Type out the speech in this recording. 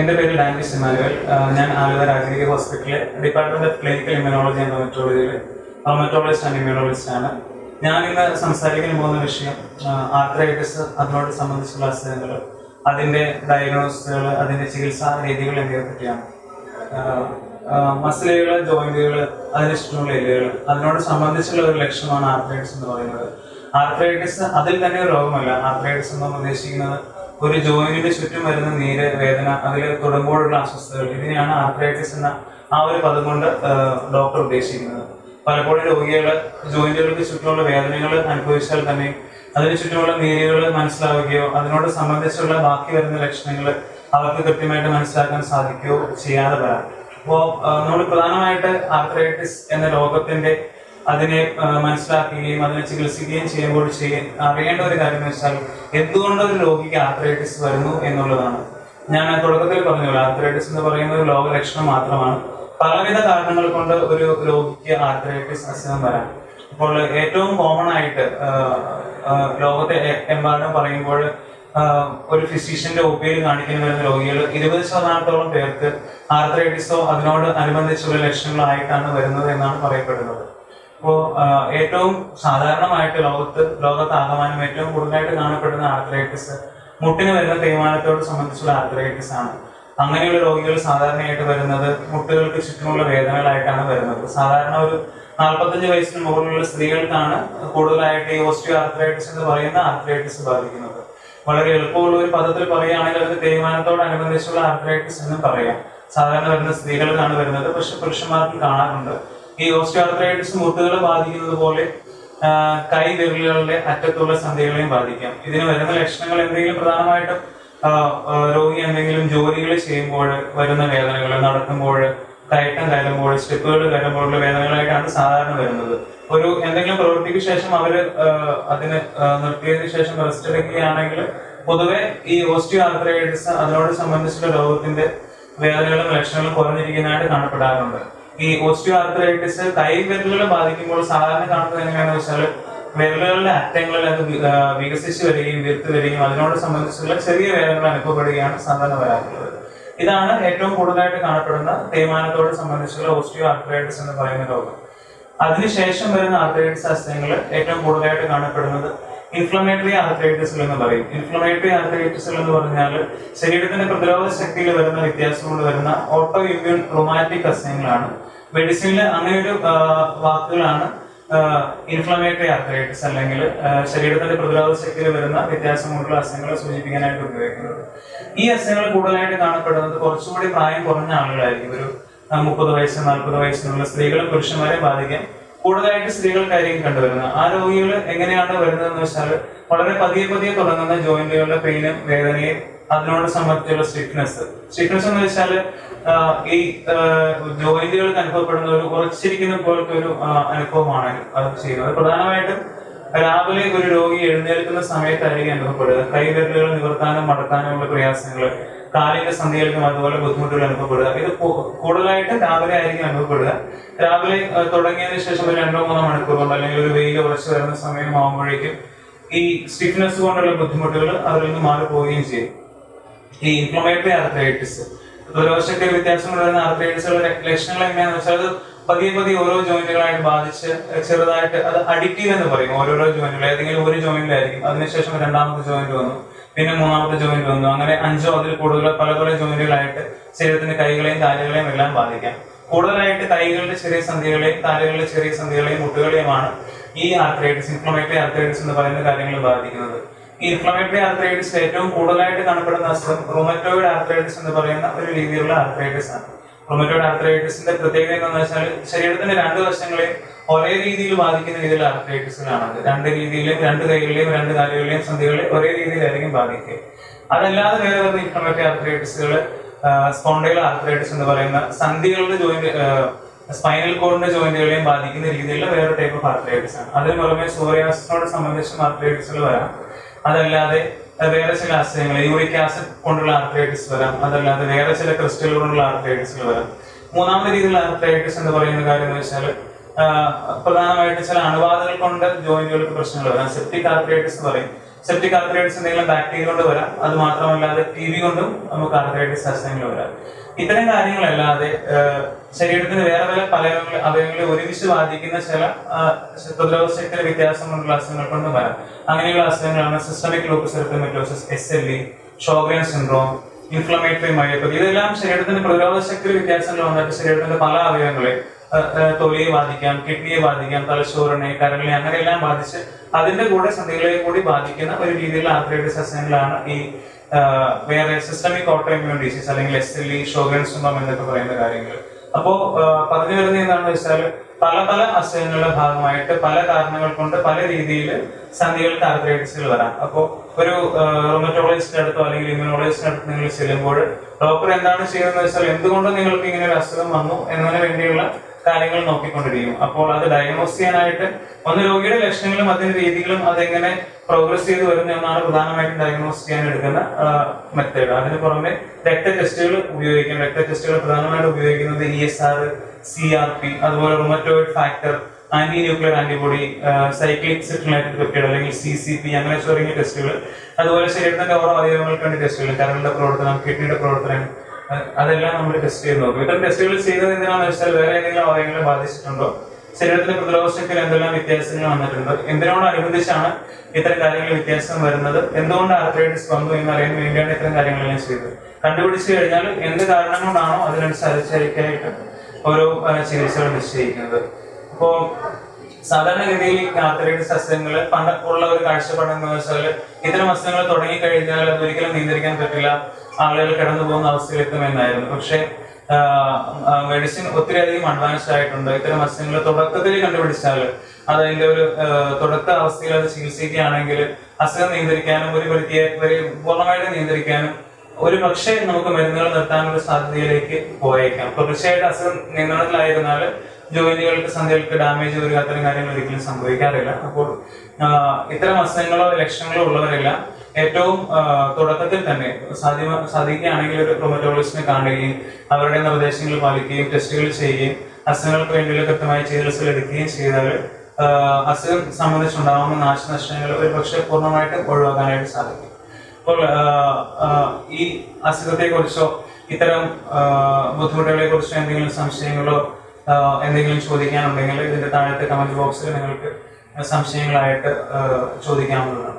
എന്റെ പേര് Danish Emmanuel ഞാൻ ആലുവ രാജഗിരി ഹോസ്പിറ്റലിലെ department of clinical immunology and റൊമറ്റോളജിയിൽ rheumatologist and immunologist ആണ് ഞാൻ ഇന്ന് സംസാരിക്കാൻ പോകുന്ന വിഷയം ആർത്രൈറ്റിസ് അതിനോട് സംബന്ധിച്ചുള്ള അസുഖങ്ങൾ അതിന്റെ ഡയഗ്നോസിസുകൾ അതിന്റെ ചികിത്സാ രീതികൾ എന്നിവയെ പറ്റിയാണ് മസിലുകൾ ജോയിന്റുകൾ അതിന് ചുറ്റുമുള്ള അതിനോട് സംബന്ധിച്ചുള്ള ഒരു ലക്ഷണമാണ് ആർത്രൈറ്റിസ് എന്ന് പറയുന്നത്. ആർത്രൈറ്റിസ് അതിൽ തന്നെ രോഗമല്ല. ആർത്രൈറ്റിസ് എന്ന് ഉദ്ദേശിക്കുന്നത് ഒരു ജോയിന്റിന് ചുറ്റും വരുന്ന നീര് വേദന അതിൽ തൊടുമ്പോഴുള്ള അസ്വസ്ഥതകൾ ഇതിനെയാണ് ആർത്രൈറ്റിസ് എന്ന ആ ഒരു പദം കൊണ്ട് ഡോക്ടർ ഉദ്ദേശിക്കുന്നത്. പലപ്പോഴും രോഗികൾ ജോയിന്റുകൾക്ക് ചുറ്റുമുള്ള വേദനകൾ അനുഭവിച്ചാൽ തന്നെ അതിന് ചുറ്റുമുള്ള നീരുകൾ മനസ്സിലാവുകയോ അതിനോട് സംബന്ധിച്ചുള്ള ബാക്കി വരുന്ന ലക്ഷണങ്ങൾ അവർക്ക് കൃത്യമായിട്ട് മനസ്സിലാക്കാൻ സാധിക്കുകയോ ചെയ്യാതെ വരാം. അപ്പോൾ നമ്മൾ പ്രധാനമായിട്ട് ആർത്രൈറ്റിസ് എന്ന രോഗത്തിന്റെ അതിനെ മനസ്സിലാക്കുകയും അതിനെ ചികിത്സിക്കുകയും ചെയ്യുമ്പോൾ ചെയ്യാൻ അറിയേണ്ട ഒരു കാര്യം എന്ന് വെച്ചാൽ എന്തുകൊണ്ട് ഒരു രോഗിക്ക് ആർത്രൈറ്റിസ് വരുന്നു എന്നുള്ളതാണ്. ഞാൻ തുടക്കത്തിൽ പറഞ്ഞു ആർത്രൈറ്റിസ് എന്ന് പറയുന്ന ഒരു രോഗലക്ഷണം മാത്രമാണ്. പലവിധ കാരണങ്ങൾ കൊണ്ട് ഒരു രോഗിക്ക് ആർത്രൈറ്റിസ് അസുഖം വരാം. അപ്പോൾ ഏറ്റവും കോമൺ ആയിട്ട് ലോകത്തെ എമ്പാടും പറയുമ്പോൾ ഒരു ഫിസിഷ്യന്റെ ഒ പിയിൽ കാണിക്കുന്ന വരുന്ന രോഗികൾ ഇരുപത് ശതമാനത്തോളം പേർക്ക് ആർത്രൈറ്റിസോ അതിനോട് അനുബന്ധിച്ചുള്ള ലക്ഷണങ്ങളായിട്ടാണ് വരുന്നത് എന്നാണ് പറയപ്പെടുന്നത്. അപ്പോ ഏറ്റവും സാധാരണമായിട്ട് ലോകത്ത് ലോകത്ത് ആകമാനം ഏറ്റവും കൂടുതലായിട്ട് കാണപ്പെടുന്ന ആർത്രൈറ്റിസ് മുട്ടിന് വരുന്ന തേയ്മാനത്തോട് സംബന്ധിച്ചുള്ള ആർത്രൈറ്റിസ് ആണ്. അങ്ങനെയുള്ള രോഗികൾ സാധാരണയായിട്ട് വരുന്നത് മുട്ടുകൾക്ക് ചുറ്റുമുള്ള വേദനകളായിട്ടാണ് വരുന്നത്. സാധാരണ ഒരു നാൽപ്പത്തഞ്ച് വയസ്സിന് മുകളിലുള്ള സ്ത്രീകൾക്കാണ് കൂടുതലായിട്ട് ഈ ഓസ്റ്റിയോ ആർത്രൈറ്റിസ് എന്ന് പറയുന്ന ആർത്രൈറ്റിസ് ബാധിക്കുന്നത്. വളരെ എളുപ്പമുള്ള ഒരു പദത്തിൽ പറയുകയാണെങ്കിൽ അത് തേയ്മാനത്തോടനുബന്ധിച്ചുള്ള ആർത്രൈറ്റിസ് എന്ന് പറയാം. സാധാരണ വരുന്ന സ്ത്രീകൾക്കാണ് വരുന്നത്. പക്ഷെ പുരുഷന്മാർക്കും കാണാറുണ്ട്. ഈ ഓസ്റ്റിയോആർത്രൈറ്റിസ് മുട്ടുകളെ ബാധിക്കുന്നത് പോലെ ആ, കൈ വിരലുകളുടെ അറ്റത്തുള്ള സന്ധികളെയും ബാധിക്കാം. ഇതിന് വരുന്ന ലക്ഷണങ്ങൾ എന്തെങ്കിലും പ്രധാനമായിട്ടും രോഗി എന്തെങ്കിലും ജോലികൾ ചെയ്യുമ്പോൾ വരുന്ന വേദനകൾ നടക്കുമ്പോൾ കയറ്റം കയറുമ്പോൾ സ്റ്റെപ്പുകൾ കയറുമ്പോഴുള്ള വേദനകളായിട്ടാണ് സാധാരണ വരുന്നത്. ഒരു എന്തെങ്കിലും പ്രവൃത്തിക്ക് ശേഷം അവർ അതിന് നിർത്തിയതിനു ശേഷം റെസ്റ്റ് എടുക്കുകയാണെങ്കിൽ പൊതുവെ ഈ ഓസ്റ്റിയോ ആർത്രൈറ്റിസ് അതിനോട് സംബന്ധിച്ചുള്ള രോഗത്തിന്റെ വേദനകളും ലക്ഷണങ്ങളും കുറഞ്ഞിരിക്കുന്നതായിട്ട് കാണപ്പെടാറുണ്ട്. ഈ ഓസ്റ്റിയോ ആർത്രൈറ്റിസ് കൈ വിരലുകളെ ബാധിക്കുമ്പോൾ സാധാരണ കാണുന്നത് എങ്ങനെയാണെന്ന് വെച്ചാൽ വിരലുകളുടെ അറ്റങ്ങളിൽ അത് വികസിച്ച് വരികയും വീർത്ത് വരികയും അതിനോട് സംബന്ധിച്ചുള്ള ചെറിയ വേദനകൾ അനുഭവപ്പെടുകയാണ് സാധാരണ വരാറുള്ളത്. ഇതാണ് ഏറ്റവും കൂടുതലായിട്ട് കാണപ്പെടുന്ന തേയ്മാനത്തോട് സംബന്ധിച്ചുള്ള ഓസ്റ്റിയോ ആർത്രൈറ്റിസ് എന്ന് പറയുന്ന രോഗം. അതിനുശേഷം വരുന്ന ആർത്രൈറ്റിസ് അസുഖങ്ങൾ ഏറ്റവും കൂടുതലായിട്ട് കാണപ്പെടുന്നത് ഇൻഫ്ലമേറ്ററി ആർത്രൈറ്റിസുകൾ എന്ന് പറയും. ഇൻഫ്ലമേറ്ററി ആർത്രൈറ്റിസുകൾ എന്ന് പറഞ്ഞാൽ ശരീരത്തിന്റെ പ്രതിരോധ ശക്തിയിൽ വരുന്ന വ്യത്യാസം കൊണ്ട് വരുന്ന ഓട്ടോ ഇമ്മ്യൂൺ റൊമാറ്റിക് അസുഖങ്ങളാണ് മെഡിസിനിൽ അങ്ങനെ ഒരു വാക്കുകളാണ് ഇൻഫ്ലമേറ്ററി ആർത്രൈറ്റിസ് അല്ലെങ്കിൽ ശരീരത്തിന്റെ പ്രതിരോധ ശക്തിയിൽ വരുന്ന വ്യത്യാസം കൊണ്ടുള്ള അസുഖങ്ങളെ സൂചിപ്പിക്കാനായിട്ട് ഉപയോഗിക്കുന്നത്. ഈ അസുഖങ്ങൾ കൂടുതലായിട്ട് കാണപ്പെടുന്നത് കുറച്ചുകൂടി പ്രായം കുറഞ്ഞ ആളുകളായിരിക്കും. ഒരു മുപ്പത് വയസ്സ് നാൽപ്പത് വയസ്സിനുള്ള സ്ത്രീകളും പുരുഷന്മാരെ ബാധിക്കാം. കൂടുതലായിട്ട് സ്ത്രീകൾക്കായിരിക്കും കണ്ടുവരുന്നത്. ആ രോഗികൾ എങ്ങനെയാണ് വരുന്നതെന്ന് വെച്ചാൽ വളരെ പതിയെ പതിയെ തുടങ്ങുന്ന ജോയിന്റുകളുടെ പെയിനും വേദനയും അതിനോട് സംബന്ധിച്ചുള്ള സ്റ്റിഫ്നെസ് സ്റ്റിഫ്നെസ് എന്ന് വെച്ചാൽ ഈ ജോലികൾക്ക് അനുഭവപ്പെടുന്ന ഒരു കുറച്ചിരിക്കുന്ന പോലത്തെ ഒരു അനുഭവമാണ് അത് ചെയ്യുന്നത്. പ്രധാനമായിട്ടും രാവിലെ ഒരു രോഗി എഴുന്നേൽക്കുന്ന സമയത്തായിരിക്കും അനുഭവപ്പെടുക. കൈവിരലുകൾ നിവർത്താനും മടക്കാനും ഉള്ള പ്രയാസങ്ങൾ കാലിന്റെ സന്ധികൾക്കും അതുപോലെ ബുദ്ധിമുട്ടുകൾ അനുഭവപ്പെടുക. ഇത് കൂടുതലായിട്ട് രാവിലെ ആയിരിക്കും അനുഭവപ്പെടുക. രാവിലെ തുടങ്ങിയതിനു ശേഷം ഒരു രണ്ടോ മൂന്നോ മണിക്കൂർ കൊണ്ട് അല്ലെങ്കിൽ ഒരു വെയിൽ ഉറച്ചു വരുന്ന സമയമാകുമ്പോഴേക്കും ഈ സ്റ്റിഫ്നെസ് കൊണ്ടുള്ള ബുദ്ധിമുട്ടുകൾ അതിൽ നിന്ന് മാറിപ്പോവുകയും ചെയ്യും. ഈ ഇൻഫ്ലമേറ്ററി ആർത്രൈറ്റിസ് ദുരോശക്തി വ്യത്യാസം വരുന്ന ആർത്രൈറ്റിസുകളുടെ ലക്ഷണങ്ങൾ എങ്ങനെയാണെന്ന് വെച്ചാൽ അത് പതിയെ പതിയെ ഓരോ ജോയിന്റുകളായിട്ട് ബാധിച്ച് ചെറുതായിട്ട് അത് അഡിക്റ്റീവ് എന്ന് പറയും. ഓരോരോ ജോയിന്റുകൾ. ഏതെങ്കിലും ഒരു ജോയിന്റിലായിരിക്കും. അതിനുശേഷം രണ്ടാമത്തെ ജോയിന്റ് വന്നു. പിന്നെ മൂന്നാമത്തെ ജോയിന്റ് വന്നു. അങ്ങനെ അഞ്ചോ അതിൽ കൂടുതൽ പല പല ജോയിന്റുകളായിട്ട് ശരീരത്തിന്റെ കൈകളെയും കാലുകളെയും എല്ലാം ബാധിക്കാം. കൂടുതലായിട്ട് കൈകളുടെ ചെറിയ സന്ധികളെയും കാലുകളുടെ ചെറിയ സന്ധികളെയും മുട്ടുകളെയുമാണ് ഈ ആർത്രൈറ്റിസ് ഇൻഫ്ലമേറ്ററി ആർത്രൈറ്റിസ് എന്ന് പറയുന്ന കാര്യങ്ങൾ ബാധിക്കുന്നത്. ഇൻഫ്ലമേറ്ററി ആർത്രൈറ്റിസ് ഏറ്റവും കൂടുതലായിട്ട് കാണപ്പെടുന്ന അസുഖം റൊമറ്റോയിഡ് ആർത്രൈറ്റിസ് എന്ന് പറയുന്ന ഒരു രീതിയിലുള്ള ആർത്രൈറ്റിസ് ആണ്. റൊമറ്റോയിഡ് ആർത്രൈറ്റിസിന്റെ പ്രത്യേകത എന്താണെന്ന് വെച്ചാൽ ശരീരത്തിന്റെ രണ്ട് വശങ്ങളെയും ഒരേ രീതിയിൽ ബാധിക്കുന്ന രീതിയിലുള്ള ആർത്രൈറ്റിസുകളാണ് അത് രണ്ട് രീതിയിലും രണ്ട് കൈകളിലെയും രണ്ട് കാലുകളിലെയും സന്ധികളെ ഒരേ രീതിയിലായിരിക്കും ബാധിക്കുക. അതല്ലാതെ വേറെ വരുന്ന ഇൻഫ്ലമേറ്ററി ആർത്രൈറ്റിസുകൾ സ്പോണ്ടൈൽ ആർത്രൈറ്റിസ് എന്ന് പറയുന്ന സന്ധികളുടെ ജോയിന്റ് സ്പൈനൽ കോഡിന്റെ ജോയിന്റുകളെയും ബാധിക്കുന്ന രീതിയിലുള്ള വേറെ ടൈപ്പ് ഓഫ് ആർത്രൈറ്റിസ് ആണ്. അതിന് പുറമെ സൂര്യാസിനോട് സംബന്ധിച്ച ആർത്രൈറ്റിസുകൾ വരാം. അതല്ലാതെ വേറെ ചില അസുഖങ്ങൾ യൂറിക് ആസിഡ് കൊണ്ടുള്ള ആർത്രൈറ്റിസ് വരാം അതല്ലാതെ വേറെ ചില ക്രിസ്റ്റൽ കൊണ്ടുള്ള ആർത്രൈറ്റിസുകൾ വരാം. മൂന്നാമത്തെ രീതിയിലുള്ള ആർത്രൈറ്റിസ് എന്ന് പറയുന്ന കാര്യം എന്ന് വെച്ചാൽ പ്രധാനമായിട്ട് ചില അണുബാധകൾ കൊണ്ട് ജോയിന്റുകൾക്ക് പ്രശ്നങ്ങൾ വരാം. സെപ്റ്റിക് ആർത്രൈറ്റിസ് എന്ന് പറയും. സെപ്റ്റിക് ആർത്രൈറ്റിസ് എന്തെങ്കിലും ബാക്ടീരിയ കൊണ്ട് വരാം. അത് മാത്രമല്ലാതെ ടി ബി കൊണ്ടും നമുക്ക് ആർത്രൈറ്റിസ് അസുഖങ്ങൾ വരാം. ഇത്തരം കാര്യങ്ങളല്ലാതെ ശരീരത്തിന് വേറെ വേറെ പല അവയവങ്ങളെ ഒരുമിച്ച് ബാധിക്കുന്ന ചില പ്രതിരോധ ശക്തിയുടെ വ്യത്യാസം കൊണ്ടുള്ള അസുഖങ്ങൾ കൊണ്ടും വരാം. അങ്ങനെയുള്ള അസുഖങ്ങളാണ് systemic lupus erythematosus S L E Sjogren syndrome inflammatory myopathy ഇതെല്ലാം ശരീരത്തിന്റെ പ്രതിരോധ ശക്തി വ്യത്യാസങ്ങൾ വന്നിട്ട് ശരീരത്തിന്റെ പല അവയവങ്ങളെ തൊലിയെ ബാധിക്കാം കിഡ്നിയെ ബാധിക്കാം തലച്ചോറിനെ കരളിനെ അങ്ങനെയെല്ലാം ബാധിച്ച് അതിന്റെ കൂടെ സന്ധികളെ കൂടി ബാധിക്കുന്ന ഒരു രീതിയിലുള്ള ആർത്രൈറ്റിസ് അസുഖങ്ങളാണ് ഈ വേറെ സിസ്റ്റമിക് ഓട്ടോഇമ്യൂൺ ഡിസീസ് അല്ലെങ്കിൽ എസ് എൽ ഇ എന്നൊക്കെ പറയുന്ന കാര്യങ്ങൾ. അപ്പോ പറഞ്ഞു വരുന്നത് എന്താണെന്ന് വെച്ചാൽ പല പല അസുഖങ്ങളുടെ ഭാഗമായിട്ട് പല കാരണങ്ങൾ കൊണ്ട് പല രീതിയിൽ സന്ധികൾക്ക് ആർത്രൈറ്റിസുകൾ വരാം. അപ്പോൾ ഒരു റൊമറ്റോളജിസ്റ്റിന്റെ അടുത്തോ അല്ലെങ്കിൽ ഇമ്യൂണോളജിസ്റ്റിന്റെ അടുത്ത് നിങ്ങൾ ചെല്ലുമ്പോൾ ഡോക്ടർ എന്താണ് ചെയ്യുന്നത് വെച്ചാൽ എന്തുകൊണ്ട് നിങ്ങൾക്ക് ഇങ്ങനെ ഒരു അസുഖം വന്നു എന്നതിന് വേണ്ടിയുള്ള കാര്യങ്ങൾ നോക്കിക്കൊണ്ടിരിക്കും. അപ്പോൾ അത് ഡയഗ്നോസ് ചെയ്യാനായിട്ട് ഒന്ന് രോഗിയുടെ ലക്ഷണങ്ങളും അതിന്റെ രീതികളും അതെങ്ങനെ പ്രോഗ്രസ് ചെയ്ത് വരുന്നു എന്നാണ് പ്രധാനമായിട്ടും ഡയഗ്നോസ് ചെയ്യാൻ എടുക്കുന്ന മെത്തേഡ് അതിന് പുറമെ രക്ത ടെസ്റ്റുകൾ ഉപയോഗിക്കും. രക്ത ടെസ്റ്റുകൾ പ്രധാനമായിട്ട് ഉപയോഗിക്കുന്നത് E S R C R P അതുപോലെ rheumatoid factor anti nuclear antibody cyclic citrullinated peptide അല്ലെങ്കിൽ സി സി പി അങ്ങനെ തുടങ്ങിയ ടെസ്റ്റുകൾ അതുപോലെ ശരീരത്തിന്റെ ഓരോ അവയവങ്ങൾക്ക് വേണ്ടി ടെസ്റ്റുകൾ കരളിന്റെ പ്രവർത്തനം കിഡ്നിയുടെ പ്രവർത്തനം അതെല്ലാം നമ്മൾ ടെസ്റ്റ് ചെയ്ത് നോക്കും. ഇത്തരം ടെസ്റ്റുകൾ ചെയ്തത് എന്തിനാണെന്ന് വെച്ചാൽ വേറെ ഏതെങ്കിലും അവയവങ്ങളെ ബാധിച്ചിട്ടുണ്ടോ? ശരീരത്തിന്റെ പ്രതിരോധ ശക്തിയിൽ എന്തെല്ലാം വ്യത്യാസങ്ങൾ വന്നിട്ടുണ്ട്? എന്തിനോടനുബന്ധിച്ചാണ് ഇത്തരം കാര്യങ്ങൾ വ്യത്യാസം വരുന്നത്? എന്തുകൊണ്ട് ആർത്രൈറ്റിസ് വന്നു എന്ന് അറിയാൻ വേണ്ടിയാണ് ഇത്തരം കാര്യങ്ങളെല്ലാം ചെയ്തത്? കണ്ടുപിടിച്ചു കഴിഞ്ഞാൽ എന്ത് കാരണം കൊണ്ടാണോ അതിനനുസരിച്ചായിട്ട് ഓരോ ചികിത്സകൾ നിശ്ചയിക്കുന്നത്. അപ്പോ സാധാരണഗതിയിൽ ആർത്രൈറ്റിസ് അസുഖങ്ങൾ പണ്ടൊക്കെയുള്ള ഒരു കാഴ്ചപ്പാട് എന്ന് വെച്ചാൽ ഇത്തരം അസുഖങ്ങൾ തുടങ്ങി കഴിഞ്ഞാൽ അത് ഒരിക്കലും നിയന്ത്രിക്കാൻ പറ്റില്ല. ആളുകൾ കടന്നു പോകുന്ന അവസ്ഥയിലെത്തുമെന്നായിരുന്നു പക്ഷേ മെഡിസിൻ ഒത്തിരി അധികം അഡ്വാൻസ്ഡ് ആയിട്ടുണ്ട്. ഇത്തരം അസുഖങ്ങൾ തുടക്കത്തിൽ കണ്ടുപിടിച്ചാൽ അത് അതിന്റെ ഒരു തുടക്ക അവസ്ഥയിൽ അത് ചികിത്സിക്കുകയാണെങ്കിൽ അസുഖം നിയന്ത്രിക്കാനും ഒരു പരിധിയെ ഒരു പൂർണമായിട്ട് നിയന്ത്രിക്കാനും ഒരു പക്ഷേ നമുക്ക് മരുന്നുകൾ നിർത്താനുള്ള സാധ്യതയിലേക്ക് പോയേക്കാം. തുടർച്ചയായിട്ട് അസുഖം നിയന്ത്രണത്തിലായിരുന്നാൽ ജോലികൾക്ക് സന്ധ്യകൾക്ക് ഡാമേജ് വരിക അത്തരം കാര്യങ്ങൾ ഒരിക്കലും സംഭവിക്കാറില്ല. അപ്പോൾ ഇത്തരം അസുഖങ്ങളോ ലക്ഷണങ്ങളോ ഉള്ളവരെല്ലാം. ഏറ്റവും തുടക്കത്തിൽ തന്നെ സാധ്യമ സാധിക്കുകയാണെങ്കിൽ ഒരു റൊമറ്റോളജിസ്റ്റിനെ കാണുകയും അവരുടെ നിർദ്ദേശങ്ങൾ പാലിക്കുകയും ടെസ്റ്റുകൾ ചെയ്യുകയും അസുഖങ്ങൾക്ക് വേണ്ടിയുള്ള കൃത്യമായ ചികിത്സകൾ എടുക്കുകയും ചെയ്താൽ അസുഖം സംബന്ധിച്ചുണ്ടാകുന്ന നാശനഷ്ടങ്ങൾ ഒരു പക്ഷേ പൂർണമായിട്ടും ഒഴിവാക്കാനായിട്ട് സാധിക്കും. അപ്പോൾ ഈ അസുഖത്തെ കുറിച്ചോ ഇത്തരം ബുദ്ധിമുട്ടുകളെ കുറിച്ചോ എന്തെങ്കിലും സംശയങ്ങളോ എന്തെങ്കിലും ചോദിക്കാനുണ്ടെങ്കിൽ ഇതിന്റെ താഴത്തെ കമന്റ് ബോക്സിൽ നിങ്ങൾക്ക് സംശയങ്ങളായിട്ട് ചോദിക്കാവുന്നതാണ്.